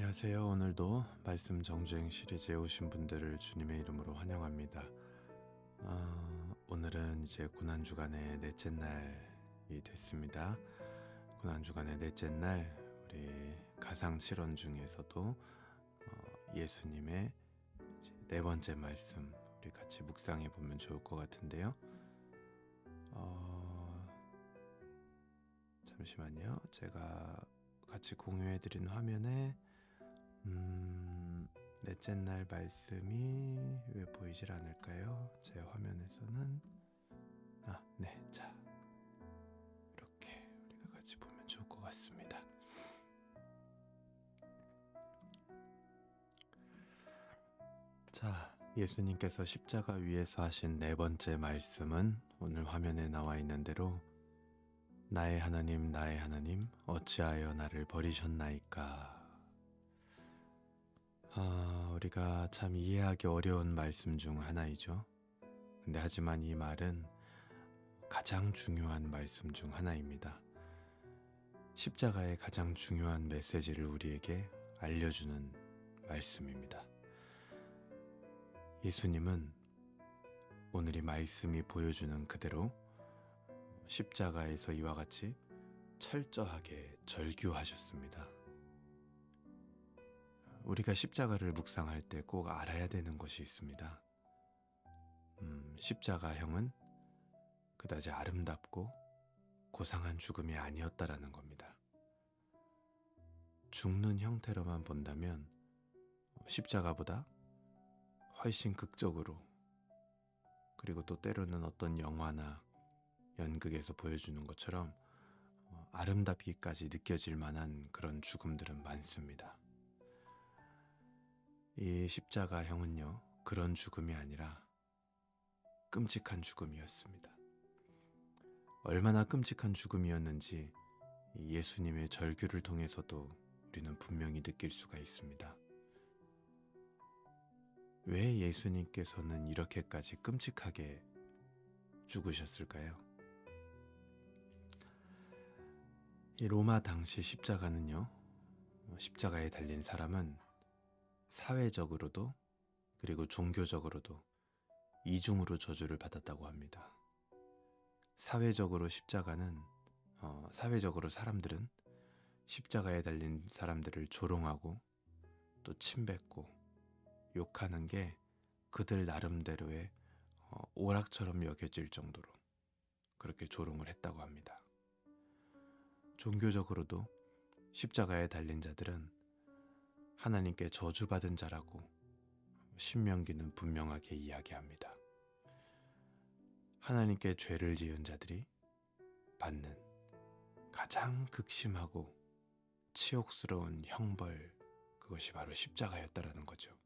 안녕하세요. 오늘도 말씀 정주행 시리즈에 오신 분들을 주님의 이름으로 환영합니다. 어, 오늘은 이제 고난 주간의 넷째 날이 됐습니다. 고난 주간의 넷째 날 우리 가상 실언 중에서도 어, 예수님의 네 번째 말씀 우리 같이 묵상해 보면 좋을 것 같은데요. 어, 잠시만요. 제가 같이 공유해 드린 화면에 음, 넷째 날 말씀이 왜 보이질 않을까요? 제 화면에서는 아, 네, 자 이렇게 우리가 같이 보면 좋을 것 같습니다. 자, 예수님께서 십자가 위에서 하신 네 번째 말씀은 오늘 화면에 나와 있는 대로 나의 하나님, 나의 하나님, 어찌하여 나를 버리셨나이까? 아, 우리가 참 이해하기 어려운 말씀 중 하나이죠. 근데 하지만 이 말은 가장 중요한 말씀 중 하나입니다. 십자가의 가장 중요한 메시지를 우리에게 알려주는 말씀입니다. 예수님은 오늘 이 말씀이 보여주는 그대로 십자가에서 이와 같이 철저하게 절규하셨습니다. 우리가 십자가를 묵상할 때 꼭 알아야 되는 것이 있습니다. 음, 십자가형은 그다지 아름답고 고상한 죽음이 아니었다라는 겁니다. 죽는 형태로만 본다면 십자가보다 훨씬 극적으로 그리고 또 때로는 어떤 영화나 연극에서 보여주는 것처럼 어, 아름답기까지 느껴질 만한 그런 죽음들은 많습니다. 이 십자가형은요, 그런 죽음이 아니라 끔찍한 죽음이었습니다. 얼마나 끔찍한 죽음이었는지 예수님의 절규를 통해서도 우리는 분명히 느낄 수가 있습니다. 왜 예수님께서는 이렇게까지 끔찍하게 죽으셨을까요? 이 로마 당시 십자가는요, 십자가에 달린 사람은 사회적으로도 그리고 종교적으로도 이중으로 저주를 받았다고 합니다. 사회적으로 십자가는 어, 사회적으로 사람들은 십자가에 달린 사람들을 조롱하고 또 침뱉고 욕하는 게 그들 나름대로의 어, 오락처럼 여겨질 정도로 그렇게 조롱을 했다고 합니다. 종교적으로도 십자가에 달린 자들은 하나님께 저주받은 자라고 신명기는 분명하게 이야기합니다. 하나님께 죄를 지은 자들이 받는 가장 극심하고 치욕스러운 형벌 그것이 바로 십자가였다라는 거죠.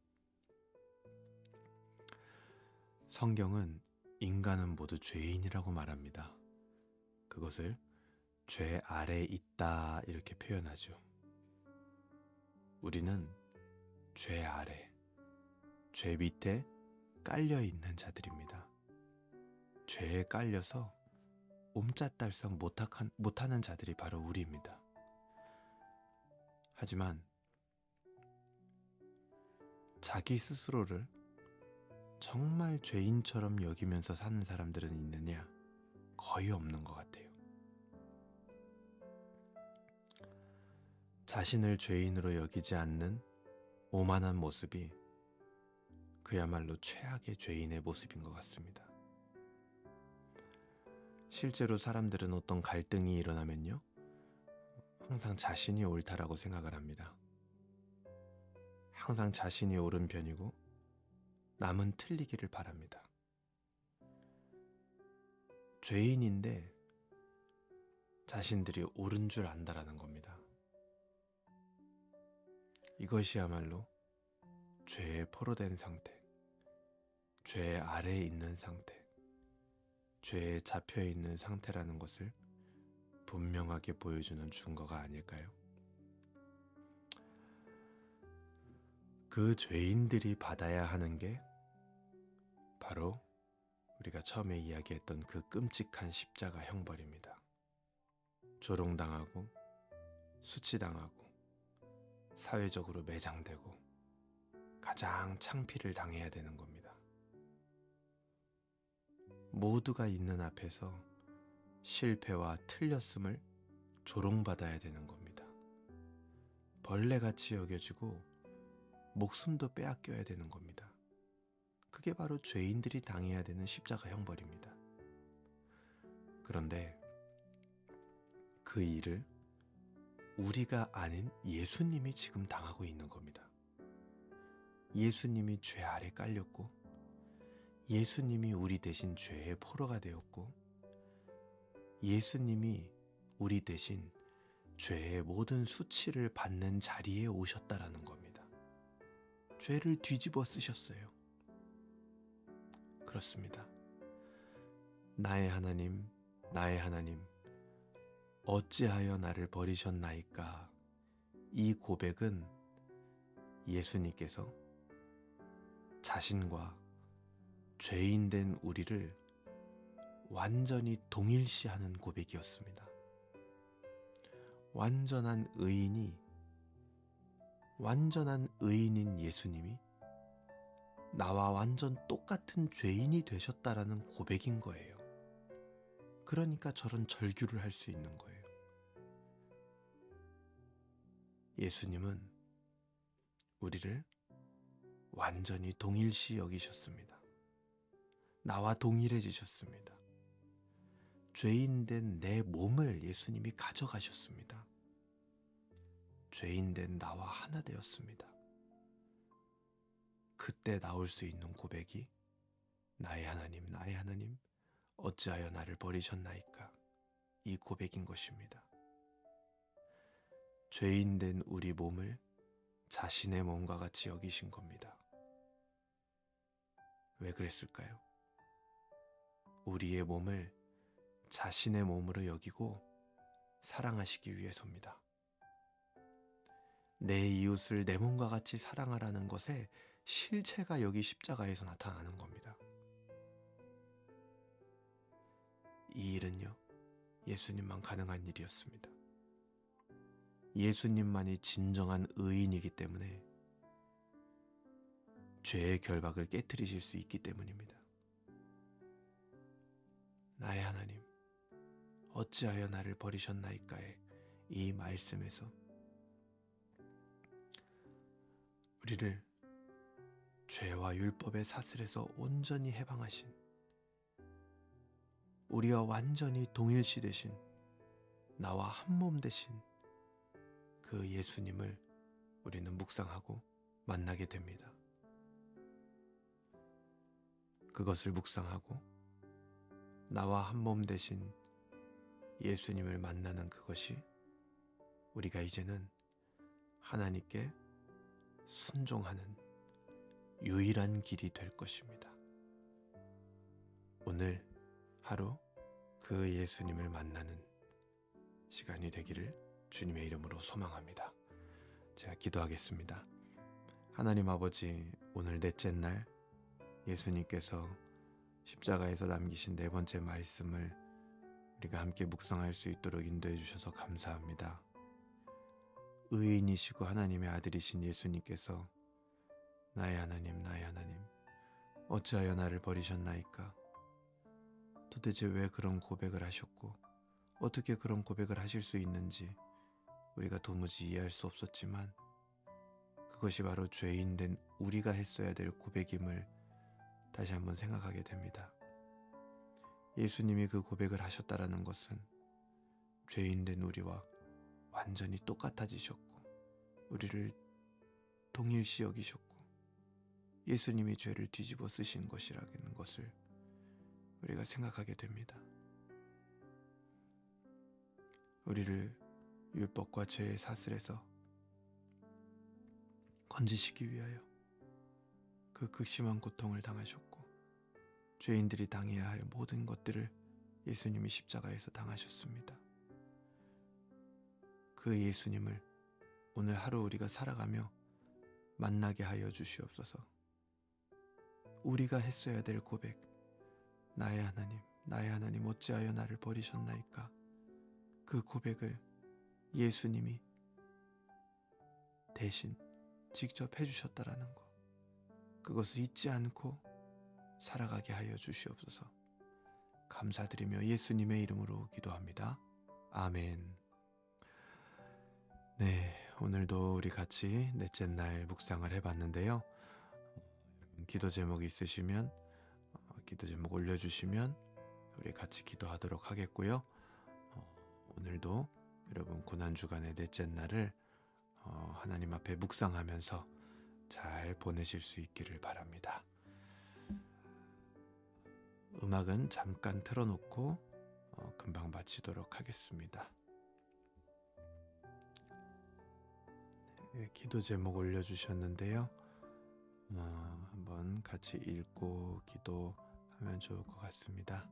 성경은 인간은 모두 죄인이라고 말합니다. 그것을 죄 아래 있다 이렇게 표현하죠. 우리는 죄 아래, 죄 밑에 깔려 있는 자들입니다. 죄에 깔려서 옴짝달싹 못하는 자들이 바로 우리입니다. 하지만 자기 스스로를 정말 죄인처럼 여기면서 사는 사람들은 있느냐? 거의 없는 것 같아요. 자신을 죄인으로 여기지 않는 오만한 모습이 그야말로 최악의 죄인의 모습인 것 같습니다. 실제로 사람들은 어떤 갈등이 일어나면요. 항상 자신이 옳다라고 생각을 합니다. 항상 자신이 옳은 편이고 남은 틀리기를 바랍니다. 죄인인데 자신들이 옳은 줄 안다라는 겁니다. 이것이야말로 죄에 포로된 상태, 죄 아래에 있는 상태, 죄에 잡혀 있는 상태라는 것을 분명하게 보여주는 증거가 아닐까요? 그 죄인들이 받아야 하는 게 바로 우리가 처음에 이야기했던 그 끔찍한 십자가 형벌입니다. 조롱당하고 수치당하고 사회적으로 매장되고 가장 창피를 당해야 되는 겁니다. 모두가 있는 앞에서 실패와 틀렸음을 조롱받아야 되는 겁니다. 벌레같이 여겨지고 목숨도 빼앗겨야 되는 겁니다. 그게 바로 죄인들이 당해야 되는 십자가 형벌입니다. 그런데 그 일을 우리가 아닌 예수님이 지금 당하고 있는 겁니다. 예수님이 죄 아래 깔렸고, 예수님이 우리 대신 죄의 포로가 되었고, 예수님이 우리 대신 죄의 모든 수치를 받는 자리에 오셨다라는 겁니다. 죄를 뒤집어 쓰셨어요. 그렇습니다. 나의 하나님, 나의 하나님, 어찌하여 나를 버리셨나이까? 이 고백은 예수님께서 자신과 죄인 된 우리를 완전히 동일시하는 고백이었습니다. 완전한 의인이 완전한 의인인 예수님이 나와 완전 똑같은 죄인이 되셨다라는 고백인 거예요. 그러니까 저런 절규를 할 수 있는 거예요. 예수님은 우리를 완전히 동일시 여기셨습니다. 나와 동일해지셨습니다. 죄인 된 내 몸을 예수님이 가져가셨습니다. 죄인 된 나와 하나 되었습니다. 그때 나올 수 있는 고백이 나의 하나님, 나의 하나님, 어찌하여 나를 버리셨나이까? 이 고백인 것입니다. 죄인 된 우리 몸을 자신의 몸과 같이 여기신 겁니다. 왜 그랬을까요? 우리의 몸을 자신의 몸으로 여기고 사랑하시기 위해서입니다. 내 이웃을 내 몸과 같이 사랑하라는 것에 실체가 여기 십자가에서 나타나는 겁니다. 이 일은요, 예수님만 가능한 일이었습니다. 예수님만이 진정한 의인이기 때문에 죄의 결박을 깨뜨리실 수 있기 때문입니다. 나의 하나님, 어찌하여 나를 버리셨나이까의 이 말씀에서 우리를 죄와 율법의 사슬에서 온전히 해방하신 우리와 완전히 동일시 되신 나와 한 몸 되신 그 예수님을 우리는 묵상하고 만나게 됩니다. 그것을 묵상하고 나와 한 몸 되신 예수님을 만나는 그것이 우리가 이제는 하나님께 순종하는 유일한 길이 될 것입니다. 오늘 하루 그 예수님을 만나는 시간이 되기를 주님의 이름으로 소망합니다. 제가 기도하겠습니다. 하나님 아버지, 오늘 넷째 날 예수님께서 십자가에서 남기신 네 번째 말씀을 우리가 함께 묵상할 수 있도록 인도해 주셔서 감사합니다. 의인이시고 하나님의 아들이신 예수님께서 나의 하나님, 나의 하나님, 어찌하여 나를 버리셨나이까? 도대체 왜 그런 고백을 하셨고, 어떻게 그런 고백을 하실 수 있는지 우리가 도무지 이해할 수 없었지만, 그것이 바로 죄인 된 우리가 했어야 될 고백임을 다시 한번 생각하게 됩니다. 예수님이 그 고백을 하셨다라는 것은 죄인 된 우리와 완전히 똑같아지셨고, 우리를 동일시 여기셨고, 예수님이 죄를 뒤집어 쓰신 것이라는 것을 우리가 생각하게 됩니다. 우리를 율법과 죄의 사슬에서 건지시기 위하여 그 극심한 고통을 당하셨고 죄인들이 당해야 할 모든 것들을 예수님이 십자가에서 당하셨습니다. 그 예수님을 오늘 하루 우리가 살아가며 만나게 하여 주시옵소서. 우리가 했어야 될 고백, 나의 하나님, 나의 하나님 어찌하여 나를 버리셨나이까? 그 고백을 예수님이 대신 직접 해주셨다라는 것. 그것을 잊지 않고 살아가게 하여 주시옵소서. 감사드리며 예수님의 이름으로 기도합니다. 아멘. 네, 오늘도 우리 같이 넷째 날 묵상을 해봤는데요. 어, 기도 제목 있으시면 어, 기도 제목 올려주시면 우리 같이 기도하도록 하겠고요. 어, 오늘도 여러분 고난 주간의 넷째 날을 어, 하나님 앞에 묵상하면서 잘 보내실 수 있기를 바랍니다. 음악은 잠깐 틀어놓고 어, 금방 마치도록 하겠습니다. 네, 기도 제목 올려주셨는데요. 어, 한번 같이 읽고 기도 하면 좋을 것 같습니다.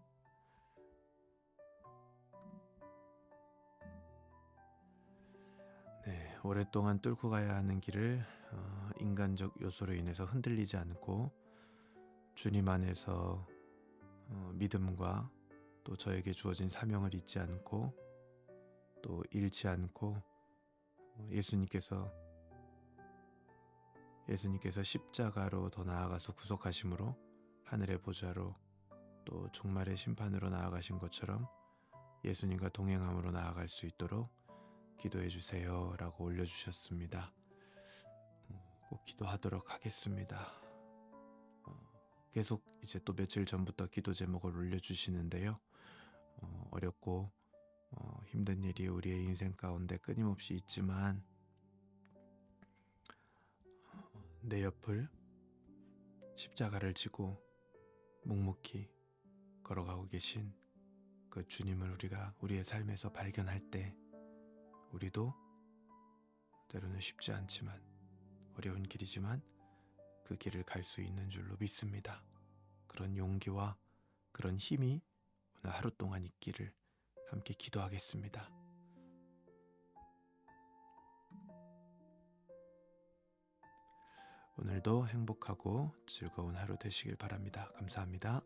네, 오랫동안 뚫고 가야 하는 길을 어, 인간적 요소로 인해서 흔들리지 않고 주님 안에서 어, 믿음과 또 저에게 주어진 사명을 잊지 않고 또 잃지 않고 어, 예수님께서 예수님께서 십자가로 더 나아가서 구속하심으로 하늘의 보좌로 또 종말의 심판으로 나아가신 것처럼 예수님과 동행함으로 나아갈 수 있도록 기도해 주세요 라고 올려주셨습니다. 어, 꼭 기도하도록 하겠습니다. 어, 계속 이제 또 며칠 전부터 기도 제목을 올려주시는데요. 어, 어렵고 어, 힘든 일이 우리의 인생 가운데 끊임없이 있지만 어, 내 옆을 십자가를 지고 묵묵히 걸어가고 계신 그 주님을 우리가 우리의 삶에서 발견할 때 우리도 때로는 쉽지 않지만 어려운 길이지만 그 길을 갈 수 있는 줄로 믿습니다. 그런 용기와 그런 힘이 오늘 하루 동안 있기를 함께 기도하겠습니다. 오늘도 행복하고 즐거운 하루 되시길 바랍니다. 감사합니다.